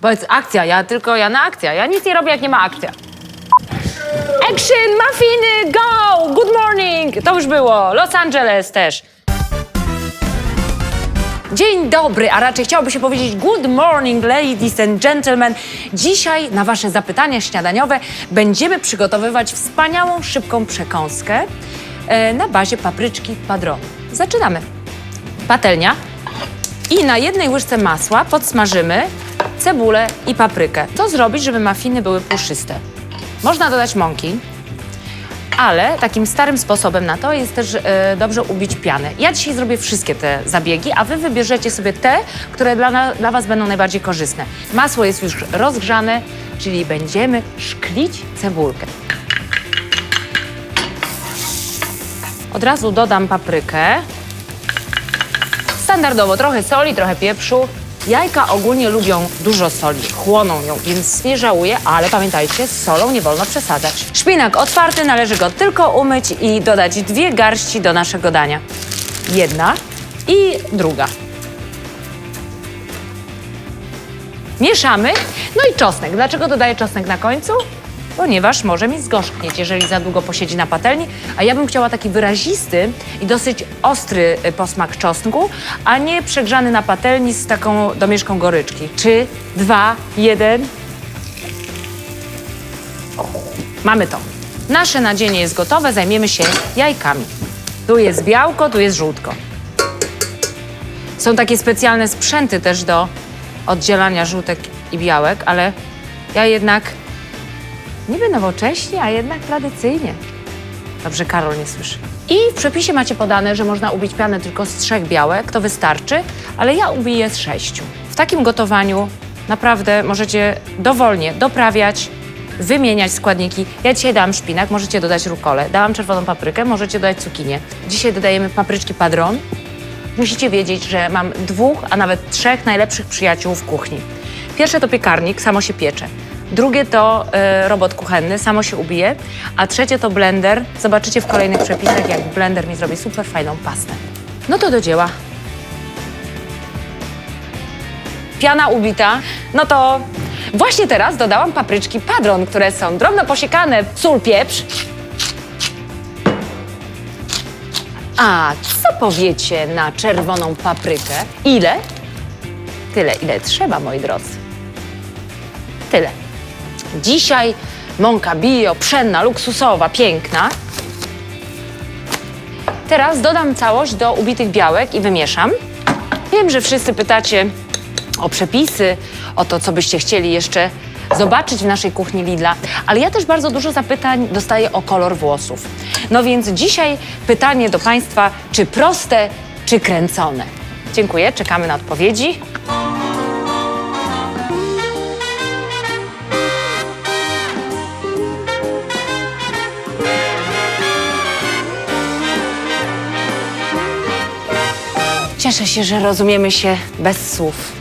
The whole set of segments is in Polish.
Powiedz akcja, ja tylko ja na akcja. Ja nic nie robię, jak nie ma akcja. Action, muffiny, go! Good morning! To już było. Los Angeles też. Dzień dobry, a raczej chciałoby się powiedzieć good morning, ladies and gentlemen. Dzisiaj na Wasze zapytania śniadaniowe będziemy przygotowywać wspaniałą, szybką przekąskę e, na bazie papryczki padron. Zaczynamy. Patelnia i na jednej łyżce masła podsmażymy cebulę i paprykę. Co zrobić, żeby mafiny były puszyste? Można dodać mąki, ale takim starym sposobem na to jest też e, dobrze ubić pianę. Ja dzisiaj zrobię wszystkie te zabiegi, a wy wybierzecie sobie te, które dla, na, dla was będą najbardziej korzystne. Masło jest już rozgrzane, czyli będziemy szklić cebulkę. Od razu dodam paprykę. Standardowo trochę soli, trochę pieprzu. Jajka ogólnie lubią dużo soli, chłoną ją, więc nie żałuję, ale pamiętajcie, z solą nie wolno przesadzać. Szpinak otwarty, należy go tylko umyć i dodać dwie garści do naszego dania. Jedna i druga. Mieszamy. No i czosnek. Dlaczego dodaję czosnek na końcu? Ponieważ może mi zgorzknieć, jeżeli za długo posiedzi na patelni, a ja bym chciała taki wyrazisty i dosyć ostry y, posmak czosnku, a nie przegrzany na patelni z taką domieszką goryczki. Trzy, dwa, jeden. Mamy to. Nasze nadzienie jest gotowe, zajmiemy się jajkami. Tu jest białko, tu jest żółtko. Są takie specjalne sprzęty też do oddzielania żółtek i białek, ale ja jednak niby nowocześnie, a jednak tradycyjnie. Dobrze, Karol nie słyszy. I w przepisie macie podane, że można ubić pianę tylko z trzech białek, to wystarczy, ale ja ubiję z sześciu. W takim gotowaniu naprawdę możecie dowolnie doprawiać, wymieniać składniki. Ja dzisiaj dałam szpinak, możecie dodać rukolę, dałam czerwoną paprykę, możecie dodać cukinię. Dzisiaj dodajemy papryczki padron, Musicie wiedzieć, że mam dwóch, a nawet trzech najlepszych przyjaciół w kuchni. Pierwsze to piekarnik, samo się piecze. Drugie to e, robot kuchenny, samo się ubije. A trzecie to blender. Zobaczycie w kolejnych przepisach, jak blender mi zrobi super fajną pastę. No to do dzieła. Piana ubita. No to właśnie teraz dodałam papryczki padron, które są drobno posiekane, sól, pieprz. A co powiecie na czerwoną paprykę? Ile? Tyle, ile trzeba, moi drodzy. Tyle. Dzisiaj mąka bio, pszenna, luksusowa, piękna. Teraz dodam całość do ubitych białek i wymieszam. Wiem, że wszyscy pytacie o przepisy, o to, co byście chcieli jeszcze zobaczyć w naszej kuchni Lidla, ale ja też bardzo dużo zapytań dostaję o kolor włosów. No więc dzisiaj pytanie do Państwa, czy proste, czy kręcone? Dziękuję, czekamy na odpowiedzi. Cieszę się, że rozumiemy się bez słów.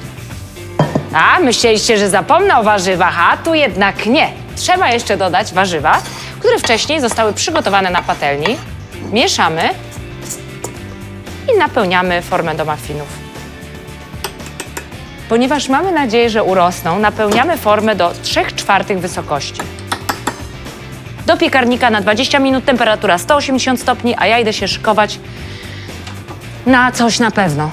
A, myśleliście, że zapomnę o warzywach, a tu jednak nie. Trzeba jeszcze dodać warzywa, które wcześniej zostały przygotowane na patelni. Mieszamy i napełniamy formę do muffinów. Ponieważ mamy nadzieję, że urosną, napełniamy formę do 3 czwartych wysokości. Do piekarnika na 20 minut, temperatura 180 stopni, a ja idę się szykować na coś na pewno.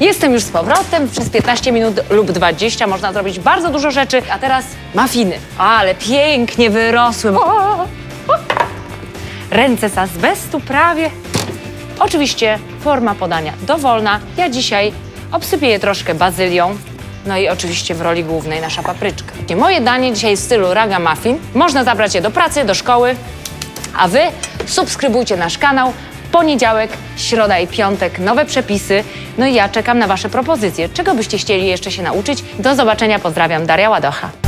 Jestem już z powrotem. Przez 15 minut lub 20 można zrobić bardzo dużo rzeczy. A teraz mafiny. Ale pięknie wyrosły. O! O! Ręce z azbestu prawie. Oczywiście forma podania dowolna. Ja dzisiaj obsypię je troszkę bazylią. No i oczywiście w roli głównej nasza papryczka. Moje danie dzisiaj w stylu raga muffin. Można zabrać je do pracy, do szkoły. A wy subskrybujcie nasz kanał. Poniedziałek, środa i piątek nowe przepisy. No i ja czekam na wasze propozycje. Czego byście chcieli jeszcze się nauczyć? Do zobaczenia. Pozdrawiam. Daria Ładocha.